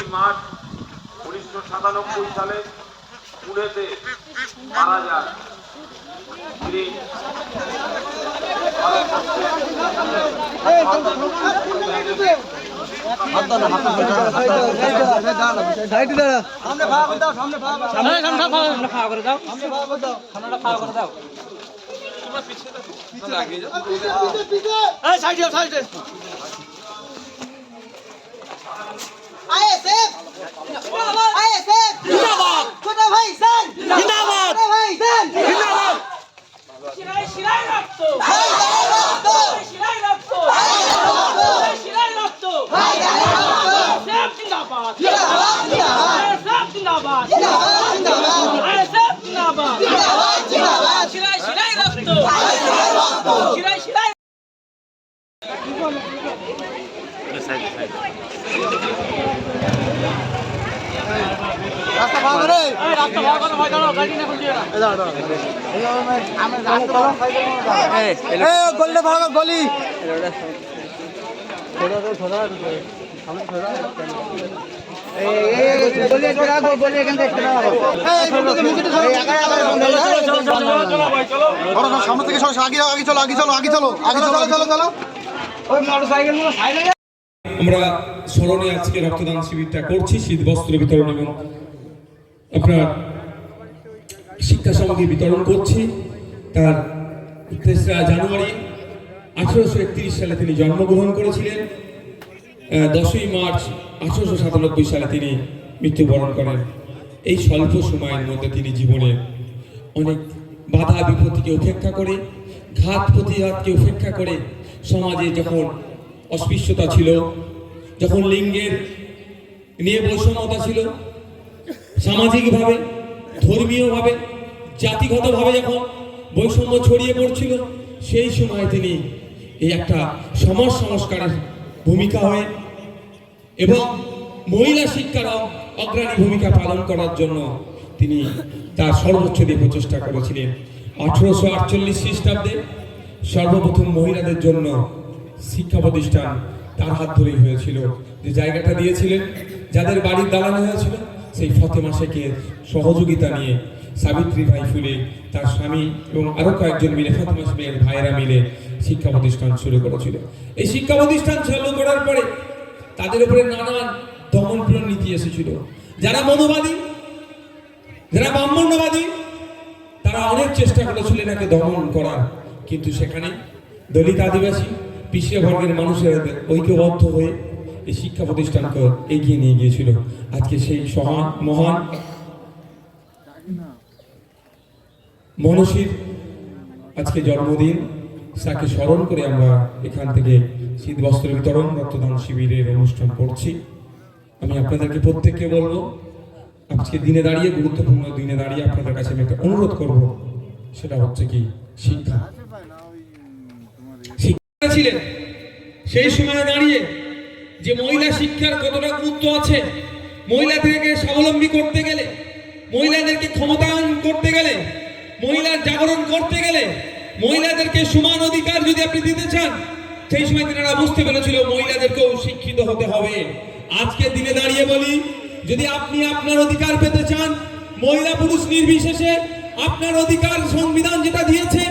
দশই মার্চ উনিশশো সাতানব্বই সালে পুনেতে মারা যান তিনি আইএসএফ। আইএসএফ। জিন্দাবাদ। ছোট ভাই স্যার জিন্দাবাদ। ছোট ভাই স্যার জিন্দাবাদ। শিরায় শিরায় রক্ত। ভাই জানে রক্ত। শিরায় রক্ত। শিরায় রক্ত। ভাই জানে রক্ত। সেফ জিন্দাবাদ। জিন্দাবাদ জিন্দাবাদ। সেফ জিন্দাবাদ। জিন্দাবাদ জিন্দাবাদ। সেফ জিন্দাবাদ। জিন্দাবাদ জিন্দাবাদ। শিরায় শিরায় রক্ত। ভাই জানে রক্ত। সামনে থেকে সরো, আগে আগে চলো আগে চলো আগে চলো আগে চলো চলো চলো আমরা স্মরণে আজকে রক্তদান শিবিরটা করছি শীত বস্ত্র বিতরণ এবং আপনার শিক্ষা সামগ্রী বিতরণ করছি। তার তেসরা জানুয়ারি আঠারোশো একত্রিশ সালে তিনি জন্মগ্রহণ করেছিলেন। দশই মার্চ আঠারোশো সাতানব্বই সালে তিনি মৃত্যুবরণ করেন। এই স্বল্প সময়ের মধ্যে তিনি জীবনে অনেক বাধা বিপত্তিকে উপেক্ষা করে, ঘাত প্রতিঘাতকে উপেক্ষা করে সমাজে যখন অস্পৃশ্যতা ছিল, যখন লিঙ্গের নিয়ে বৈষম্যতা ছিল সামাজিকভাবে, ধর্মীয়ভাবে, জাতিগতভাবে যখন বৈষম্য ছড়িয়ে পড়ছিল, সেই সময় তিনি এই একটা সমাজ সংস্কারের ভূমিকা হয়ে এবং মহিলা শিক্ষারও অগ্রণী ভূমিকা পালন করার জন্য তিনি তার সর্বোচ্চ দিয়ে প্রচেষ্টা করেছিলেন। আঠারোশো আটচল্লিশ খ্রিস্টাব্দে সর্বপ্রথম মহিলাদের জন্য শিক্ষা প্রতিষ্ঠান তার হাত ধরেই হয়েছিল। যে জায়গাটা দিয়েছিলেন, যাদের বাড়ির দালানো হয়েছিল সেই ফতেমা শেখের সহযোগিতা নিয়ে সাবিত্রী ভাই ফুলে তার স্বামী এবং আরও কয়েকজন মিলে ফতেমা শেখের ভাইয়েরা মিলে শিক্ষা প্রতিষ্ঠান শুরু করেছিল। এই শিক্ষা প্রতিষ্ঠান চালু করার পরে তাদের উপরে নানান দমনপীড়ন নীতি এসেছিল। যারা মনোবাদী, যারা ব্রাহ্মণ্যবাদী, তারা অনেক চেষ্টা করেছিল এনাকে দমন করার। কিন্তু সেখানে দলিত আদিবাসী পিছিয়ে বর্গের মানুষের ঐক্যবদ্ধ হয়ে এই শিক্ষা প্রতিষ্ঠানকে এগিয়ে নিয়ে গিয়েছিল। আজকে সেই সহান মহান মনসীর আজকে জন্মদিন। তাকে স্মরণ করে আমরা এখান থেকে শীত বস্ত্র বিতরণ, রক্তদান শিবিরের অনুষ্ঠান করছি। আমি আপনাদেরকে প্রত্যেককে বলব, আজকে দিনে দাঁড়িয়ে, গুরুত্বপূর্ণ দিনে দাঁড়িয়ে আপনাদের কাছে আমি একটা অনুরোধ করব। সেটা হচ্ছে কি, শিক্ষা। শিক্ষা ছিলেন। সেই সময় দাঁড়িয়ে যে মহিলা শিক্ষার কতটা গুরুত্ব আছে মহিলাদেরকে স্বাবলম্বী করতে গেলে, মহিলাদেরকে ক্ষমতায়ন করতে গেলে মহিলার জাগরণ করতে গেলে, মহিলাদেরকে সমান অধিকার যদি আপনি দিতে চান, সেই সময় তারা বুঝতে পেরেছিল মহিলাদেরকেও শিক্ষিত হতে হবে। আজকে দিনে দাঁড়িয়ে বলি, যদি আপনি আপনার অধিকার পেতে চান মহিলা পুরুষ নির্বিশেষে আপনার অধিকার সংবিধান যেটা দিয়েছে,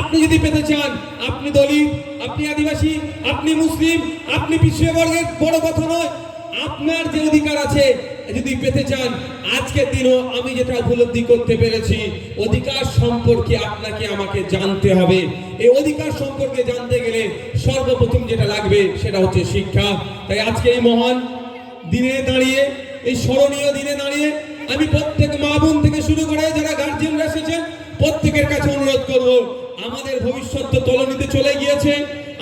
আপনি যদি পেতে চান, আপনি দলিত, আপনি আদিবাসী, আপনি মুসলিম, আপনি বর্গের বড় কথা নয়, আপনার যে অধিকার আছে, যদি পেতে চান, আজকের দিনও আমি যেটা উপলব্ধি করতে পেরেছি, অধিকার সম্পর্কে আপনাকে আমাকে জানতে হবে। এই অধিকার সম্পর্কে জানতে গেলে সর্বপ্রথম যেটা লাগবে, সেটা হচ্ছে শিক্ষা। তাই আজকে এই মহান দিনে দাঁড়িয়ে, এই স্মরণীয় দিনে দাঁড়িয়ে আমি প্রত্যেক মা বোন থেকে শুরু করে যারা গার্জিয়ানরা এসেছেন প্রত্যেকের কাছে অনুরোধ করব, আমাদের ভবিষ্যৎ তো তলনিতে চলে গিয়েছে,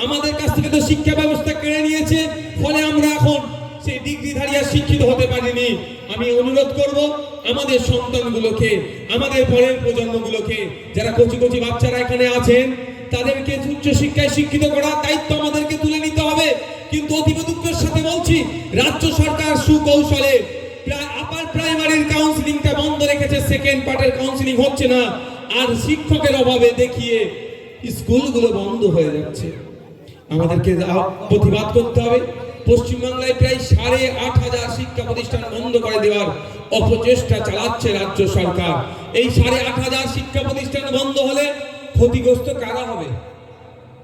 আমাদের কাছ থেকে তো শিক্ষা ব্যবস্থা কেড়ে নিয়েছে, ফলে আমরা এখন সেই ডিগ্রিধারী আর শিক্ষিত হতে পারিনি। আমি অনুরোধ করব, আমাদের সন্তানগুলোকে, আমাদের পরের প্রজন্মগুলোকে, যারা কচি কচি বাচ্চারা এখানে আছেন, তাদেরকে উচ্চ শিক্ষায় শিক্ষিত করার দায়িত্ব আমাদেরকে তুলে নিতে হবে। কিন্তু অতীব দুঃখের সাথে বলছি, রাজ্য সরকার সুকৌশলে আপার প্রাইমারির কাউন্সিলিংটা বন্ধ রেখেছে সেকেন্ড পার্টের কাউন্সিলিং হচ্ছে না। আর শিক্ষকের অভাবে দেখিয়ে স্কুলগুলো বন্ধ হয়ে যাচ্ছে। আমাদেরকে প্রতিবাদ করতে হবে। পশ্চিমবাংলায় প্রায় সাড়ে আট হাজার শিক্ষা প্রতিষ্ঠান বন্ধ করে দেওয়ার অপচেষ্টা চালাচ্ছে রাজ্য সরকার। এই সাড়ে আট হাজার শিক্ষা প্রতিষ্ঠান বন্ধ হলে ক্ষতিগ্রস্ত কারা হবে?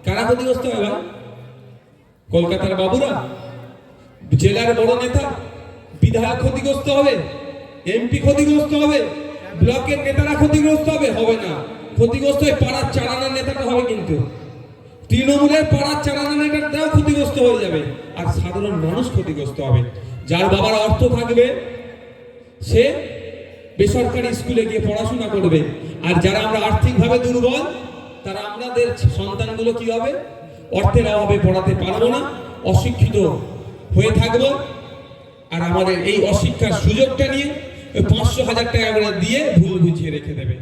কারা ক্ষতিগ্রস্ত হবে? কলকাতার বাবুরা? জেলার বড় নেতা? বিধায়ক ক্ষতিগ্রস্ত হবে এমপি ক্ষতিগ্রস্ত হবে, ব্লকের নেতারা ক্ষতিগ্রস্ত হবে হবে না। ক্ষতিগ্রস্ত হয়ে পাড়ার চালানোর নেতাটা হবে কিন্তু। তৃণমূলের পাড়ার চালানোর নেতাটাও ক্ষতিগ্রস্ত হয়ে যাবে আর সাধারণ মানুষ ক্ষতিগ্রস্ত হবে। যার বাবার অর্থ থাকবে, সে বেসরকারি স্কুলে গিয়ে পড়াশোনা করবে। আর যারা আমরা আর্থিকভাবে দুর্বল, তারা আমাদের সন্তানগুলো কি হবে? অর্থের অভাবে পড়াতে পারব না, অশিক্ষিত হয়ে থাকব। আর আমাদের এই অশিক্ষার সুযোগটা নিয়ে পাঁচশো হাজার টাকা করে দিয়ে ভুল বুঝিয়ে রেখে দেবে।